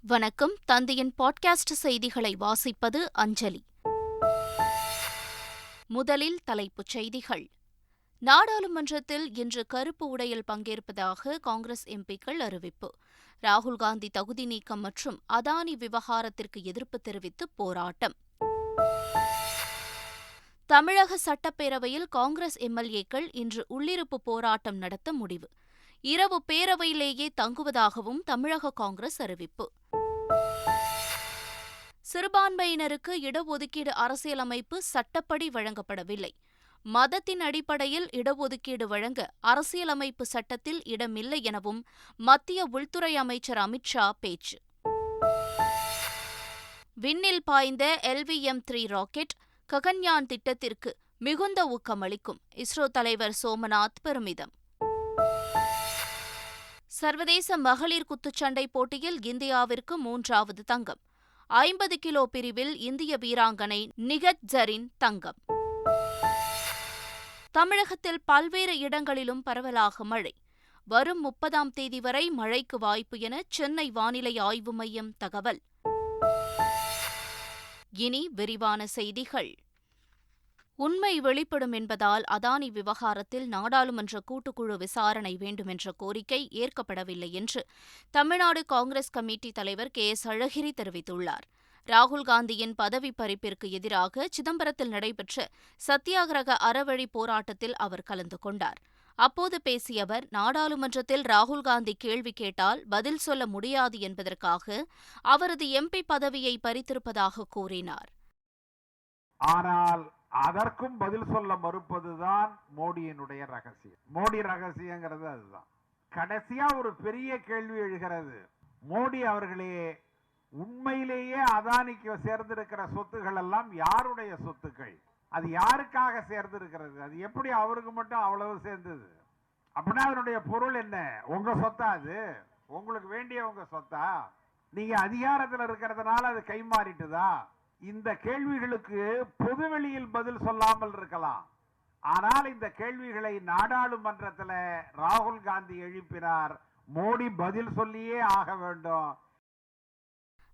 வணக்கம். தந்தையின் பாட்காஸ்ட் செய்திகளை வாசிப்பது அஞ்சலி. முதலில் தலைப்புச் செய்திகள். நாடாளுமன்றத்தில் இன்று கருப்பு உடையில் பங்கேற்பதாக காங்கிரஸ் எம்பிக்கள் அறிவிப்பு. ராகுல் காந்தி தகுதி நீக்கம் மற்றும் அதானி விவகாரத்திற்கு எதிர்ப்பு தெரிவித்து போராட்டம். தமிழக சட்டப்பேரவையில் காங்கிரஸ் எம்எல்ஏக்கள் இன்று உள்ளிருப்பு போராட்டம் நடத்த முடிவு. இரவு பேரவையிலேயே தங்குவதாகவும் தமிழக காங்கிரஸ் அறிவிப்பு. சிறுபான்மையினருக்கு இடஒதுக்கீடு அரசியலமைப்பு சட்டப்படி வழங்கப்படவில்லை. மதத்தின் அடிப்படையில் இடஒதுக்கீடு வழங்க அரசியலமைப்பு சட்டத்தில் இடமில்லை எனவும் மத்திய உள்துறை அமைச்சர் அமித்ஷா பேச்சு. விண்ணில் பாய்ந்த எல்விஎம் த்ரீ ராக்கெட் ககன்யான் திட்டத்திற்கு மிகுந்த ஊக்கமளிக்கும். இஸ்ரோ தலைவர் சோமநாத் பெருமிதம். சர்வதேச மகளிர் குத்துச்சண்டை போட்டியில் இந்தியாவிற்கு மூன்றாவது தங்கம். ஐம்பது கிலோ பிரிவில் இந்திய வீராங்கனை நிகத் ஜரின் தங்கம். தமிழகத்தில் பல்வேறு இடங்களிலும் பரவலாக மழை. வரும் முப்பதாம் தேதி வரை மழைக்கு வாய்ப்பு என சென்னை வானிலை ஆய்வு மையம் தகவல். இனி விரிவான செய்திகள். உண்மை வெளிப்படும் என்பதால் அதானி விவகாரத்தில் நாடாளுமன்ற கூட்டுக்குழு விசாரணை வேண்டுமென்ற கோரிக்கை ஏற்கப்படவில்லை என்று தமிழ்நாடு காங்கிரஸ் கமிட்டி தலைவர் கே எஸ் அழகிரி தெரிவித்துள்ளார். ராகுல் காந்தியின் பதவி பறிப்பிற்கு எதிராக சிதம்பரத்தில் நடைபெற்ற சத்தியாகிரக அறவழி போராட்டத்தில் அவர் கலந்து கொண்டார். அப்போது பேசிய அவர் நாடாளுமன்றத்தில் ராகுல் காந்தி கேள்வி கேட்டால் பதில் சொல்ல முடியாது என்பதற்காக அவரது எம்பி பதவியை பறித்திருப்பதாக கூறினார். ஆனால் அதற்கும் பதில் சொல்ல மறுப்பதுதான் மோடியினுடைய ரகசியம். மோடி ரகசியங்கிறது அதுதான். கடைசியா ஒரு பெரிய கேள்வி எழுகிறது. மோடி அவர்களே உண்மையிலேயே அதானிக்கு சேர்ந்திருக்கிற சொத்துக்கள் எல்லாம் யாருடைய சொத்துக்கள்? அது யாருக்காக சேர்ந்திருக்கிறது? அது எப்படி அவருக்கு மட்டும் அவ்வளவு சேர்ந்தது? அப்படின்னா அதனுடைய பொருள் என்ன? உங்க சொத்தா அது? உங்களுக்கு வேண்டிய உங்க சொத்தா? நீங்க அதிகாரத்தில் இருக்கிறதுனால அது கைமாறிட்டுதா? இந்த கேள்விகளுக்கு பொதுவெளியில் பதில் சொல்லாமல் இருக்கலாம். ஆனால் இந்த கேள்விகளை நாடாளுமன்றத்தில் ராகுல் காந்தி எழுப்பினார். மோடி பதில் சொல்லியே ஆக வேண்டும்.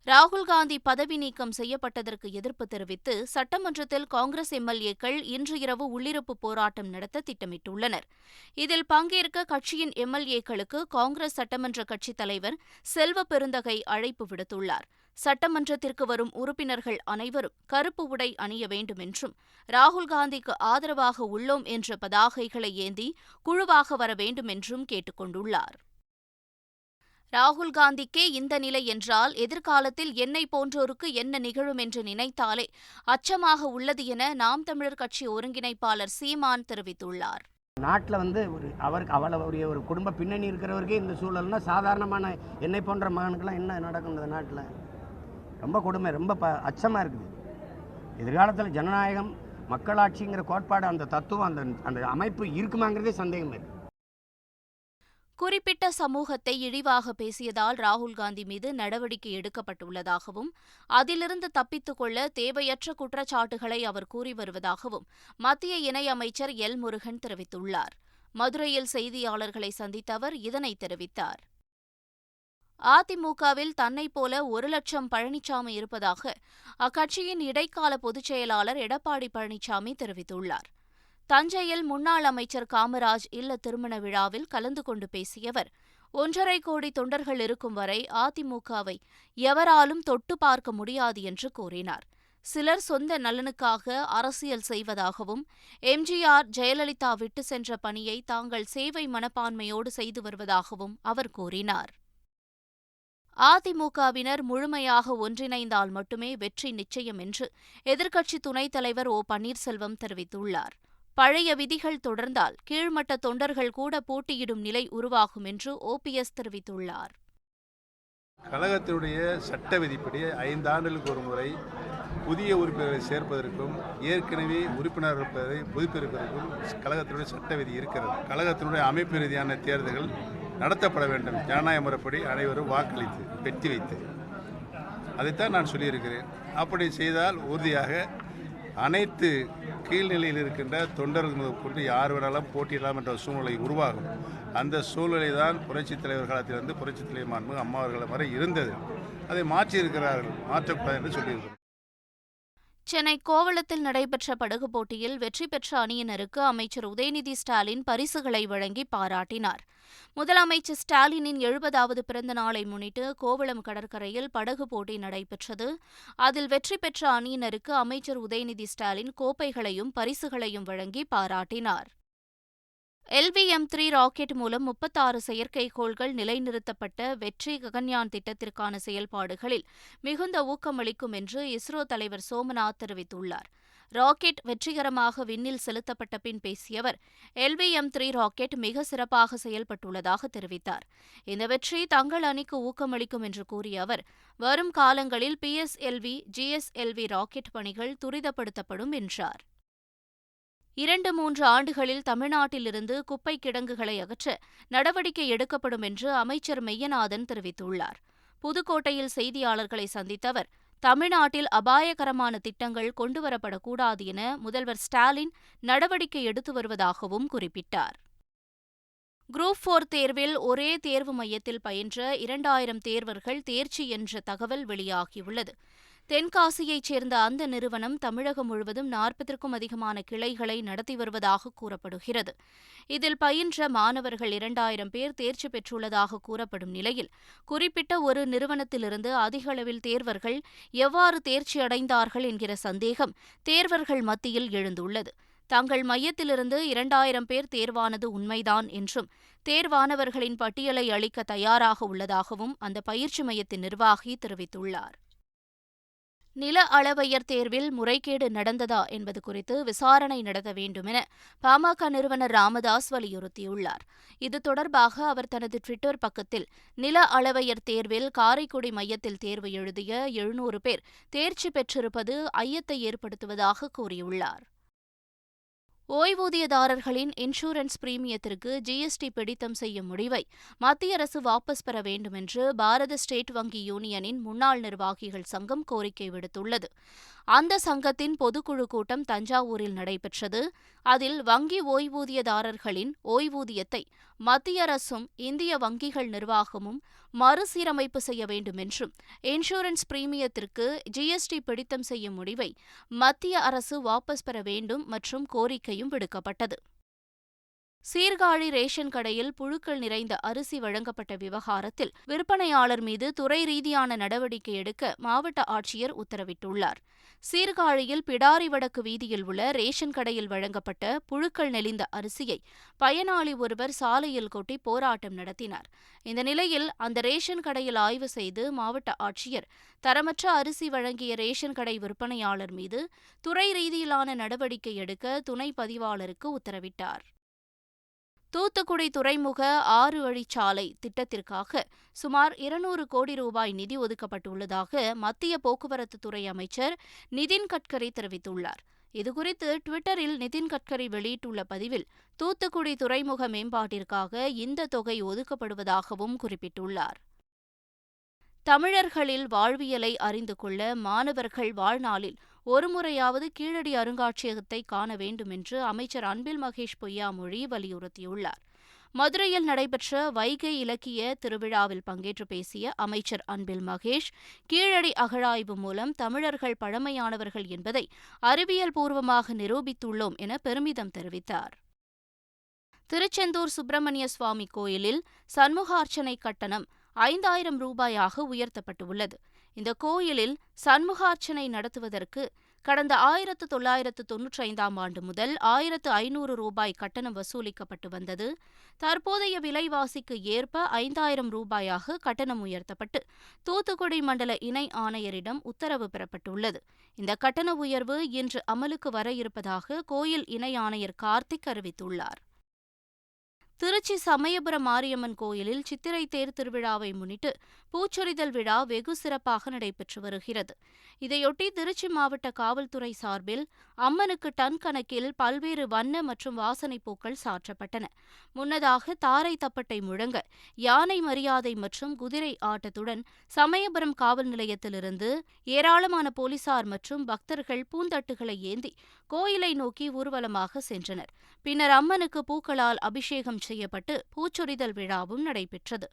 ராகுல் காந்தி பதவி நீக்கம் செய்யப்பட்டதற்கு எதிர்ப்பு தெரிவித்து சட்டமன்றத்தில் காங்கிரஸ் எம்எல்ஏக்கள் இன்று இரவு உள்ளிருப்பு போராட்டம் நடத்த திட்டமிட்டுள்ளனர். இதில் பங்கேற்க கட்சியின் எம்எல்ஏக்களுக்கு காங்கிரஸ் சட்டமன்ற கட்சித் தலைவர் செல்வ பெருந்தகை அழைப்பு விடுத்துள்ளார். சட்டமன்றத்திற்கு வரும் உறுப்பினர்கள் அனைவரும் கருப்பு உடை அணிய வேண்டும் என்றும் ராகுல் காந்திக்கு ஆதரவாக உள்ளோம் என்ற பதாகைகளை ஏந்தி குழுவாக வர வேண்டும் என்றும் கேட்டுக் கொண்டுள்ளார் ராகுல் காந்திக்கே இந்த நிலை என்றால் எதிர்காலத்தில் என்னை போன்றோருக்கு என்ன நிகழும் என்று நினைத்தாலே அச்சமாக உள்ளது என நாம் தமிழர் கட்சி ஒருங்கிணைப்பாளர் சீமான் தெரிவித்துள்ளார். நாட்டில் வந்து ஒரு அவருக்கு அவ்வளவுடைய ஒரு குடும்ப பின்னணி இருக்கிறவருக்கே இந்த சூழல்னா சாதாரணமான என்னை போன்ற மகனுக்கெல்லாம் என்ன நடக்கும் இந்த நாட்டில்? ரொம்ப கொடுமை ரொம்ப ப அச்சமாக இருக்குது. எதிர்காலத்தில் ஜனநாயகம் மக்களாட்சிங்கிற கோட்பாடு அந்த தத்துவம் அந்த அந்த அமைப்பு இருக்குமாங்கிறதே சந்தேகம் இருக்குது குறிப்பிட்ட சமூகத்தை இழிவாக பேசியதால் ராகுல் காந்தி மீது நடவடிக்கை எடுக்கப்பட்டுள்ளதாகவும் அதிலிருந்து தப்பித்துக் கொள்ள தேவையற்ற குற்றச்சாட்டுகளை அவர் கூறி வருவதாகவும் மத்திய இணையமைச்சர் எல் முருகன் தெரிவித்துள்ளார். மதுரையில் செய்தியாளர்களை சந்தித்த அவர் இதனை தெரிவித்தார். அதிமுகவில் தன்னைப் போல ஒரு லட்சம் பழனிசாமி இருப்பதாக அக்கட்சியின் இடைக்கால பொதுச் செயலாளர் எடப்பாடி பழனிசாமி தெரிவித்துள்ளார். தஞ்சையில் முன்னாள் அமைச்சர் காமராஜ் இல்ல திருமண விழாவில் கலந்து கொண்டு பேசியவர் ஒன்றரை கோடி தொண்டர்கள் இருக்கும் வரை அதிமுகவை எவராலும் தொட்டு பார்க்க முடியாது என்று கூறினார். சிலர் சொந்த நலனுக்காக அரசியல் செய்வதாகவும் எம்ஜிஆர் ஜெயலலிதா விட்டு சென்ற பணியை தாங்கள் சேவை மனப்பான்மையோடு செய்து வருவதாகவும் அவர் கூறினார். அதிமுகவினர் முழுமையாக ஒன்றிணைந்தால் மட்டுமே வெற்றி நிச்சயம் என்று எதிர்க்கட்சி துணைத் தலைவர் ஓ பன்னீர்செல்வம் தெரிவித்துள்ளார். பழைய விதிகள் தொடர்ந்தால் கீழ்மட்ட தொண்டர்கள் கூட போட்டியிடும் நிலை உருவாகும் என்று ஓபிஎஸ் தெரிவித்துள்ளார். கழகத்தினுடைய சட்ட விதிப்படி ஐந்து ஆண்டுகளுக்கு ஒரு முறை புதிய உறுப்பினர்களை சேர்ப்பதற்கும் ஏற்கனவே உறுப்பினர் இருப்பதை புதுப்பிப்பதற்கும் கழகத்தினுடைய சட்ட விதி இருக்கிறது. கழகத்தினுடைய அமைப்பு ரீதியான தேர்தல்கள் நடத்தப்பட வேண்டும். ஜனநாயக முறைப்படி அனைவரும் வாக்களித்து வெற்றி வைத்து. அதைத்தான் நான் சொல்லியிருக்கிறேன். அப்படி செய்தால் உறுதியாக அனைத்து கீழ்நிலையில் இருக்கின்ற தொண்டர்கள் முதல் கொண்டு யார் வேணாலும் போட்டியிடலாம் என்ற சூழ்நிலை உருவாகும். அந்த சூழ்நிலை தான் புரட்சித் தலைவர் காலத்திலிருந்து புரட்சித் தலைவர் மாண்பு அம்மா அவர்கள் வரை இருந்தது. அதை மாற்றியிருக்கிறார்கள். மாற்றக்கூடாது என்று சொல்லியிருக்கிறோம். சென்னை கோவளத்தில் நடைபெற்ற படகு போட்டியில் வெற்றி பெற்ற அணியினருக்கு அமைச்சர் உதயநிதி ஸ்டாலின் பரிசுகளை வழங்கி பாராட்டினார். முதலமைச்சர் ஸ்டாலினின் எழுபதாவது பிறந்த நாளை முன்னிட்டு கோவளம் கடற்கரையில் படகு போட்டி நடைபெற்றது. அதில் வெற்றி பெற்ற அணியினருக்கு அமைச்சர் உதயநிதி ஸ்டாலின் கோப்பைகளையும் பரிசுகளையும் வழங்கி பாராட்டினார். எல்விஎம் த்ரீ ராக்கெட் மூலம் முப்பத்தாறு செயற்கைக்கோள்கள் நிலைநிறுத்தப்பட்ட வெற்றி ககன்யான் திட்டத்திற்கான செயல்பாடுகளில் மிகுந்த ஊக்கமளிக்கும் என்று இஸ்ரோ தலைவர் சோமநாத் தெரிவித்துள்ளார். ராக்கெட் வெற்றிகரமாக விண்ணில் செலுத்தப்பட்ட பின் பேசிய அவர் எல்விஎம் த்ரீ ராக்கெட் மிக சிறப்பாக செயல்பட்டுள்ளதாக தெரிவித்தார். இந்த வெற்றி தங்கள் அணிக்கு ஊக்கமளிக்கும் என்று கூறிய அவர் வரும் காலங்களில் பிஎஸ்எல்வி ஜிஎஸ்எல்வி ராக்கெட் பணிகள் துரிதப்படுத்தப்படும் என்றார். இரண்டு மூன்று ஆண்டுகளில் தமிழ்நாட்டிலிருந்து குப்பை கிடங்குகளை அகற்ற நடவடிக்கை எடுக்கப்படும் என்று அமைச்சர் மெய்யநாதன் தெரிவித்துள்ளார். புதுக்கோட்டையில் செய்தியாளர்களை சந்தித்த அவர் தமிழ்நாட்டில் அபாயகரமான திட்டங்கள் கொண்டுவரப்படக்கூடாது என முதல்வர் ஸ்டாலின் நடவடிக்கை எடுத்து வருவதாகவும் குறிப்பிட்டார். குரூப் போர் தேர்வில் ஒரே தேர்வு மையத்தில் பயின்ற இரண்டாயிரம் தேர்வர்கள் தேர்ச்சி என்ற தகவல் வெளியாகியுள்ளது. தென்காசியைச் சேர்ந்த அந்த நிறுவனம் தமிழகம் முழுவதும் நாற்பதற்கும் அதிகமான கிளைகளை நடத்தி வருவதாக கூறப்படுகிறது. இதில் பயின்ற மாணவர்கள் இரண்டாயிரம் பேர் தேர்ச்சி பெற்றுள்ளதாக கூறப்படும் நிலையில் குறிப்பிட்ட ஒரு நிறுவனத்திலிருந்து அதிக அளவில் தேர்வர்கள் எவ்வாறு தேர்ச்சி அடைந்தார்கள் என்கிற சந்தேகம் தேர்வர்கள் மத்தியில் எழுந்துள்ளது. தங்கள் மையத்திலிருந்து இரண்டாயிரம் பேர் தேர்வானது உண்மைதான் என்றும் தேர்வானவர்களின் பட்டியலை அளிக்க தயாராக உள்ளதாகவும் அந்த பயிற்சி மையத்தின் நிர்வாகி தெரிவித்துள்ளார். நில அளவையர் தேர்வில் முறைகேடு நடந்ததா என்பது குறித்து விசாரணை நடத்த வேண்டுமென பாமக நிறுவனர் ராமதாஸ் வலியுறுத்தியுள்ளார். இது தொடர்பாக அவர் தனது டுவிட்டர் பக்கத்தில் நில அளவையர் தேர்வில் காரைக்குடி மையத்தில் தேர்வு எழுதிய எழுநூறு பேர் தேர்ச்சி பெற்றிருப்பது ஐயத்தை ஏற்படுத்துவதாக கூறியுள்ளார். ஓய்வூதியதாரர்களின் இன்சூரன்ஸ் பிரீமியத்திற்கு ஜிஎஸ்டி பிடித்தம் செய்யும் முடிவை மத்திய அரசு வாபஸ் பெற வேண்டுமென்று பாரத ஸ்டேட் வங்கி யூனியனின் முன்னாள் நிர்வாகிகள் சங்கம் கோரிக்கை விடுத்துள்ளது. அந்த சங்கத்தின் பொதுக்குழு கூட்டம் தஞ்சாவூரில் நடைபெற்றது. அதில் வங்கி ஓய்வூதியதாரர்களின் ஓய்வூதியத்தை மத்திய அரசும் இந்திய வங்கிகள் நிர்வாகமும் மறுசீரமைப்பு செய்ய வேண்டுமென்றும் இன்சூரன்ஸ் பிரீமியத்திற்கு ஜிஎஸ்டி பிடித்தம் செய்யும் முடிவை மத்திய அரசு வாபஸ் பெற வேண்டும் மற்றும் கோரிக்கையும் விடுக்கப்பட்டது. சீர்காழி ரேஷன் கடையில் புழுக்கள் நிறைந்த அரிசி வழங்கப்பட்ட விவகாரத்தில் விற்பனையாளர் மீது துறை ரீதியான நடவடிக்கை எடுக்க மாவட்ட ஆட்சியர் உத்தரவிட்டுள்ளார். சீர்காழியில் பிடாரி வடக்கு வீதியில் உள்ள ரேஷன் கடையில் வழங்கப்பட்ட புழுக்கள் நெளிந்த அரிசியை பயனாளி ஒருவர் சாலையில் கொட்டி போராட்டம் நடத்தினார். இந்த நிலையில் அந்த ரேஷன் கடையில் ஆய்வு செய்து மாவட்ட ஆட்சியர் தரமற்ற அரிசி வழங்கிய ரேஷன் கடை விற்பனையாளர் மீது துறை ரீதியிலான நடவடிக்கை எடுக்க துணை பதிவாளருக்கு உத்தரவிட்டார். தூத்துக்குடி துறைமுக ஆறு வழிச்சாலை திட்டத்திற்காக சுமார் இருநூறு கோடி ரூபாய் நிதி ஒதுக்கப்பட்டுள்ளதாக மத்திய போக்குவரத்து துறை அமைச்சர் நிதின் கட்கரி தெரிவித்துள்ளார். இதுகுறித்து டுவிட்டரில் நிதின் கட்கரி வெளியிட்டுள்ள பதிவில் தூத்துக்குடி துறைமுக மேம்பாட்டிற்காக இந்த தொகை ஒதுக்கப்படுவதாகவும் குறிப்பிட்டுள்ளார். தமிழர்களில் வாழ்வியலை அறிந்து கொள்ள மாணவர்கள் வாழ்நாளில் ஒருமுறையாவது கீழடி அருங்காட்சியகத்தை காண வேண்டும் என்று அமைச்சர் அன்பில் மகேஷ் பொய்யாமொழி வலியுறுத்தியுள்ளார். மதுரையில் நடைபெற்ற வைகை இலக்கிய திருவிழாவில் பங்கேற்று பேசிய அமைச்சர் அன்பில் மகேஷ் கீழடி அகழாய்வு மூலம் தமிழர்கள் பழமையானவர்கள் என்பதை அறிவியல் பூர்வமாக நிரூபித்துள்ளோம் என பெருமிதம் தெரிவித்தார். திருச்செந்தூர் சுப்பிரமணிய சுவாமி கோயிலில் சண்முகார்ச்சனை கட்டணம் ஐந்தாயிரம் ரூபாயாக உயர்த்தப்பட்டுள்ளது. இந்த கோயிலில் சண்முகார்ச்சனை நடத்துவதற்கு கடந்த ஆயிரத்து தொள்ளாயிரத்து தொன்னூற்றி ஐந்தாம் ஆண்டு முதல் ஆயிரத்து ஐநூறு ரூபாய் கட்டணம் வசூலிக்கப்பட்டு வந்தது. தற்போதைய விலைவாசிக்கு ஏற்ப ஐந்தாயிரம் ரூபாயாக கட்டணம் உயர்த்தப்பட்டு தூத்துக்குடி மண்டல இணை ஆணையரிடம் உத்தரவு பெறப்பட்டுள்ளது. இந்த கட்டண உயர்வு இன்று அமலுக்கு வர இருப்பதாக கோயில் இணை ஆணையர் கார்த்திக் அறிவித்துள்ளார். திருச்சி சமயபுரம் மாரியம்மன் கோயிலில் சித்திரை தேர் திருவிழாவை முன்னிட்டு பூச்சொரிதல் விழா வெகு சிறப்பாக நடைபெற்று வருகிறது. இதையொட்டி திருச்சி மாவட்ட காவல்துறை சார்பில் அம்மனுக்கு டன் கணக்கில் பல்வேறு வண்ண மற்றும் வாசனைப் பூக்கள் சாற்றப்பட்டன. முன்னதாக தாரை தப்பட்டை முழங்க யானை மரியாதை மற்றும் குதிரை ஆட்டத்துடன் சமயபுரம் காவல் நிலையத்திலிருந்து ஏராளமான போலீசார் மற்றும் பக்தர்கள் பூந்தட்டுகளை ஏந்தி கோயிலை நோக்கி ஊர்வலமாக சென்றனர். பின்னர் அம்மனுக்கு பூக்களால் அபிஷேகம் செய்யப்பட்டு பூச்சொரிதல் விழாவும் நடைபெற்றது.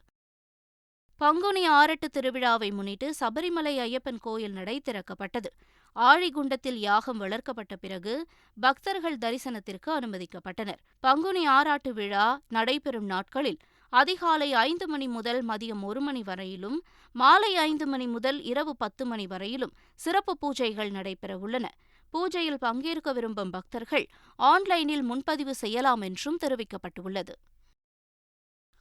பங்குனி ஆரட்டு திருவிழாவை முன்னிட்டு சபரிமலை ஐயப்பன் கோயில் நடை திறக்கப்பட்டது. ஆழிகுண்டத்தில் யாகம் வளர்க்கப்பட்ட பிறகு பக்தர்கள் தரிசனத்திற்கு அனுமதிக்கப்பட்டனர். பங்குனி ஆராட்டு விழா நடைபெறும் நாட்களில் அதிகாலை ஐந்து மணி முதல் மதியம் ஒரு மணி வரையிலும் மாலை ஐந்து மணி முதல் இரவு பத்து மணி வரையிலும் சிறப்பு பூஜைகள் நடைபெறவுள்ளன பூஜையில் பங்கேற்க விரும்பும் பக்தர்கள் ஆன்லைனில் முன்பதிவு செய்யலாம் என்றும் தெரிவிக்கப்பட்டுள்ளது.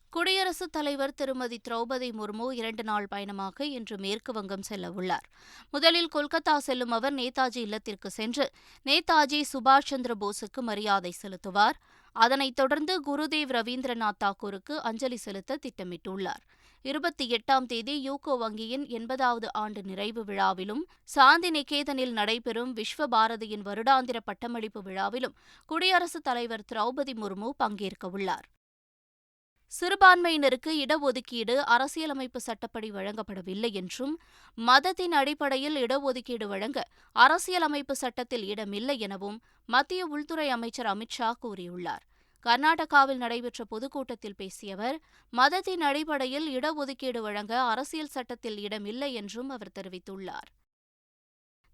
குடியரசுத் தலைவர் திருமதி திரௌபதி முர்மு இரண்டு நாள் பயணமாக இன்று மேற்கு வங்கம் செல்ல உள்ளார். முதலில் கொல்கத்தா செல்லும் அவர் நேதாஜி இல்லத்திற்கு சென்று நேதாஜி சுபாஷ் சந்திர போஸுக்கு மரியாதை செலுத்துவார். அதனைத் தொடர்ந்து குருதேவ் ரவீந்திரநாத் தாக்கூருக்கு அஞ்சலி செலுத்த திட்டமிட்டுள்ளார். இருபத்தி எட்டாம் தேதி யூகோ வங்கியின் எண்பதாவது ஆண்டு நிறைவு விழாவிலும் சாந்தி நிகேதனில் நடைபெறும் விஸ்வ பாரதியின் வருடாந்திர பட்டமளிப்பு விழாவிலும் குடியரசுத் தலைவர் திரௌபதி முர்மு பங்கேற்கவுள்ளார் சிறுபான்மையினருக்கு இடஒதுக்கீடு அரசியலமைப்பு சட்டப்படி வழங்கப்படவில்லை என்றும் மதத்தின் அடிப்படையில் இடஒதுக்கீடு வழங்க அரசியலமைப்பு சட்டத்தில் இடமில்லை எனவும் மத்திய உள்துறை அமைச்சர் அமித்ஷா கூறியுள்ளார். கர்நாடகாவில் நடைபெற்ற பொதுக்கூட்டத்தில் பேசிய அவர் மதத்தின் அடிப்படையில் இடஒதுக்கீடு வழங்க அரசியல் சட்டத்தில் இடமில்லை என்றும் அவர் தெரிவித்துள்ளார்.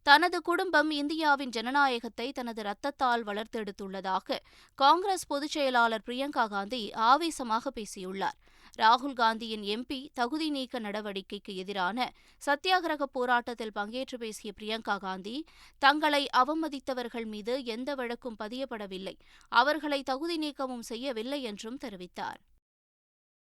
தனது குடும்பம் இந்தியாவின் ஜனநாயகத்தை தனது ரத்தத்தால் வளர்த்தெடுத்துள்ளதாக காங்கிரஸ் பொதுச் செயலாளர் பிரியங்கா காந்தி ஆவேசமாக பேசியுள்ளார். ராகுல் காந்தியின் எம்பி தகுதி நீக்க நடவடிக்கைக்கு எதிரான சத்தியாகிரக போராட்டத்தில் பங்கேற்று பேசிய பிரியங்கா காந்தி தங்களை அவமதித்தவர்கள் மீது எந்த வழக்கும் பதியப்படவில்லை. அவர்களை தகுதி நீக்கமும் செய்யவில்லை என்றும் தெரிவித்தார்.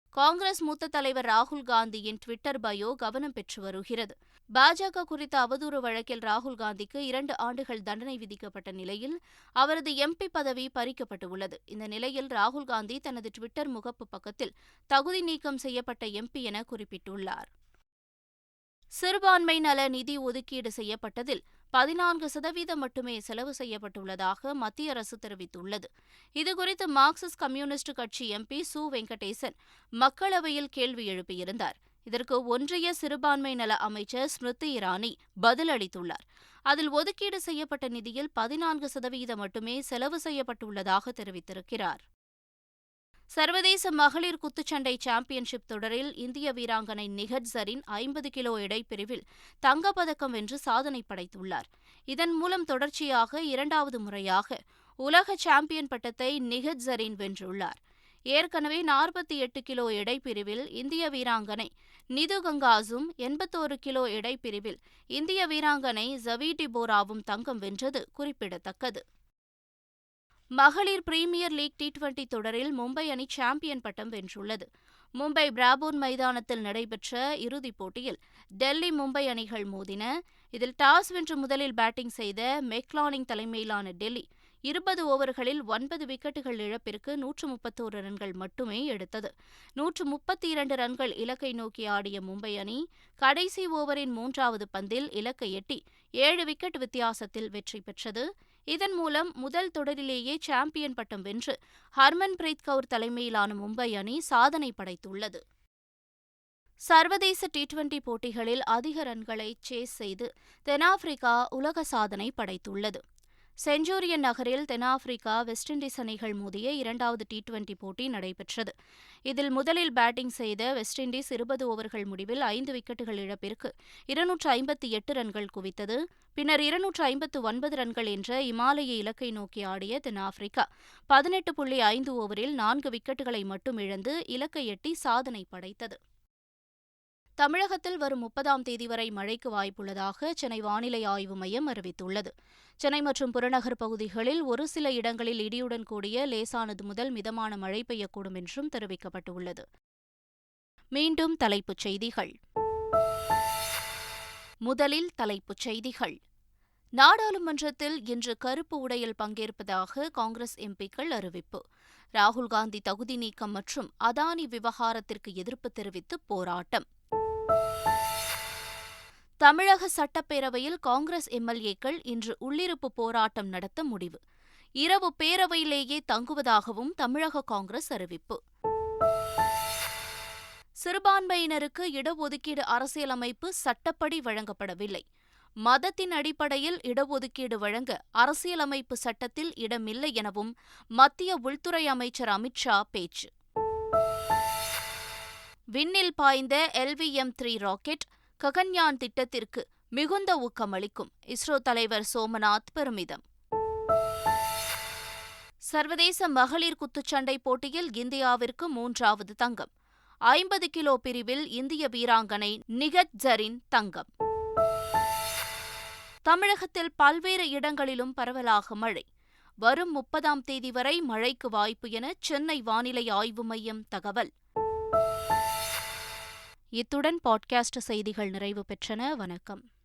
காங்கிரஸ் மூத்த தலைவர் ராகுல் காந்தியின் ட்விட்டர் பயோ கவனம் பெற்று வருகிறது. பாஜக குறித்த அவதூறு வழக்கில் ராகுல் காந்திக்கு இரண்டு ஆண்டுகள் தண்டனை விதிக்கப்பட்ட நிலையில் அவரது எம்பி பதவி பறிக்கப்பட்டுள்ளது. இந்த நிலையில் ராகுல் காந்தி தனது ட்விட்டர் முகப்பு பக்கத்தில் தகுதி நீக்கம் செய்யப்பட்ட எம்பி என குறிப்பிட்டுள்ளார். சிறுபான்மை நல நிதி ஒதுக்கீடு செய்யப்பட்டதில் பதினான்கு சதவீதம் மட்டுமே செலவு செய்யப்பட்டுள்ளதாக மத்திய அரசு தெரிவித்துள்ளது. இதுகுறித்து மார்க்சிஸ்ட் கம்யூனிஸ்ட் கட்சி எம்பி சு. வெங்கடேசன் மக்களவையில் கேள்வி எழுப்பியிருந்தார். இதற்கு ஒன்றிய சிறுபான்மை நல அமைச்சர் ஸ்மிருதி இரானி பதிலளித்துள்ளார் அதில் ஒதுக்கீடு செய்யப்பட்ட நிதியில் பதினான்கு சதவீதம் மட்டுமே செலவு செய்யப்பட்டுள்ளதாக தெரிவித்திருக்கிறார். சர்வதேச மகளிர் குத்துச்சண்டை சாம்பியன்ஷிப் தொடரில் இந்திய வீராங்கனை நிகத் ஜரின் ஐம்பது கிலோ இடைப்பிரிவில் தங்கப்பதக்கம் வென்று சாதனை படைத்துள்ளார். இதன் மூலம் தொடர்ச்சியாக இரண்டாவது முறையாக உலக சாம்பியன் பட்டத்தை நிகத் ஜரின் வென்றுள்ளார். ஏற்கனவே நாற்பத்தி எட்டு கிலோ எடைப்பிரிவில் இந்திய வீராங்கனை நிது கங்காஸும் எண்பத்தோரு கிலோ எடை பிரிவில் இந்திய வீராங்கனை ஜவீடி போராவும் தங்கம் வென்றது குறிப்பிடத்தக்கது. மகளிர் பிரீமியர் லீக் டி டுவெண்டி தொடரில் மும்பை அணி சாம்பியன் பட்டம் வென்றுள்ளது. மும்பை பிராபோன் மைதானத்தில் நடைபெற்ற இறுதிப் போட்டியில் டெல்லி மும்பை அணிகள் மோதின. இதில் டாஸ் வென்று முதலில் பேட்டிங் செய்த மெக்லானிங் தலைமையிலான டெல்லி இருபது ஓவர்களில் ஒன்பது விக்கெட்டுகள் இழப்பிற்கு நூற்று முப்பத்தோரு ரன்கள் மட்டுமே எடுத்தது. நூற்று முப்பத்தி இரண்டு ரன்கள் இலக்கை நோக்கி ஆடிய மும்பை அணி கடைசி ஓவரின் மூன்றாவது பந்தில் இலக்கை எட்டி ஏழு விக்கெட் வித்தியாசத்தில் வெற்றி பெற்றது. இதன் மூலம் முதல் தொடரிலேயே சாம்பியன் பட்டம் வென்று ஹர்மன் பிரீத் கவுர் தலைமையிலான மும்பை அணி சாதனை படைத்துள்ளது. சர்வதேச டி டுவெண்டி போட்டிகளில் அதிக ரன்களை சேஸ் செய்து தென்னாப்பிரிக்கா உலக சாதனை படைத்துள்ளது. செஞ்சூரியன் நகரில் தென்னாப்பிரிக்கா வெஸ்ட் இண்டீஸ் அணிகள் மோதிய இரண்டாவது டி டுவெண்டி போட்டி நடைபெற்றது. இதில் முதலில் பேட்டிங் செய்த வெஸ்ட் இண்டீஸ் இருபது ஓவர்கள் முடிவில் ஐந்து விக்கெட்டுகள் இழப்பிற்கு இருநூற்று ஐம்பத்தி எட்டு ரன்கள் குவித்தது. பின்னர் இருநூற்று ஐம்பத்து ஒன்பது ரன்கள் என்ற இமாலய இலக்கை நோக்கி ஆடிய தென்னாப்பிரிக்கா பதினெட்டு புள்ளி ஐந்து ஓவரில் நான்கு விக்கெட்டுகளை மட்டும் இழந்து இலக்கை எட்டி சாதனை படைத்தது. தமிழகத்தில் வரும் முப்பதாம் தேதி வரை மழைக்கு வாய்ப்புள்ளதாக சென்னை வானிலை ஆய்வு மையம் அறிவித்துள்ளது. சென்னை மற்றும் புறநகர் பகுதிகளில் ஒரு சில இடங்களில் இடியுடன் கூடிய லேசானது முதல் மிதமான மழை பெய்யக்கூடும் என்றும் தெரிவிக்கப்பட்டுள்ளது. மீண்டும் தலைப்புச் செய்திகள். முதலில் தலைப்புச் செய்திகள். நாடாளுமன்றத்தில் இன்று கருப்பு உடையில் பங்கேற்பதாக காங்கிரஸ் எம்பிக்கள் அறிவிப்பு. ராகுல் காந்தி தகுதி நீக்கம் மற்றும் அதானி விவகாரத்திற்கு எதிர்ப்பு தெரிவித்து போராட்டம். தமிழக சட்டப்பேரவையில் காங்கிரஸ் எம்எல்ஏக்கள் இன்று உள்ளிருப்பு போராட்டம் நடத்த முடிவு. இரவு பேரவையிலேயே தங்குவதாகவும் தமிழக காங்கிரஸ் அறிவிப்பு. சிறுபான்மையினருக்கு இடஒதுக்கீடு அரசியலமைப்பு சட்டப்படி வழங்கப்படவில்லை. மதத்தின் அடிப்படையில் இடஒதுக்கீடு வழங்க அரசியலமைப்பு சட்டத்தில் இடமில்லை எனவும் மத்திய உள்துறை அமைச்சர் அமித்ஷா பேச்சு. விண்ணில் பாய்ந்த எல்விஎம் த்ரீ ராக்கெட் ககன்யான் திட்டத்திற்கு மிகுந்த ஊக்கமளிக்கும். இஸ்ரோ தலைவர் சோமநாத் பெருமிதம். சர்வதேச மகளிர் குத்துச்சண்டை போட்டியில் இந்தியாவிற்கு மூன்றாவது தங்கம். ஐம்பது கிலோ பிரிவில் இந்திய வீராங்கனை நிகத் ஜரின் தங்கம். தமிழகத்தில் பல்வேறு இடங்களிலும் பரவலாக மழை. வரும் முப்பதாம் தேதி வரை மழைக்கு வாய்ப்பு என சென்னை வானிலை ஆய்வு மையம் தகவல். இத்துடன் பாட்காஸ்ட் செய்திகள் நிறைவு பெற்றன. வணக்கம்.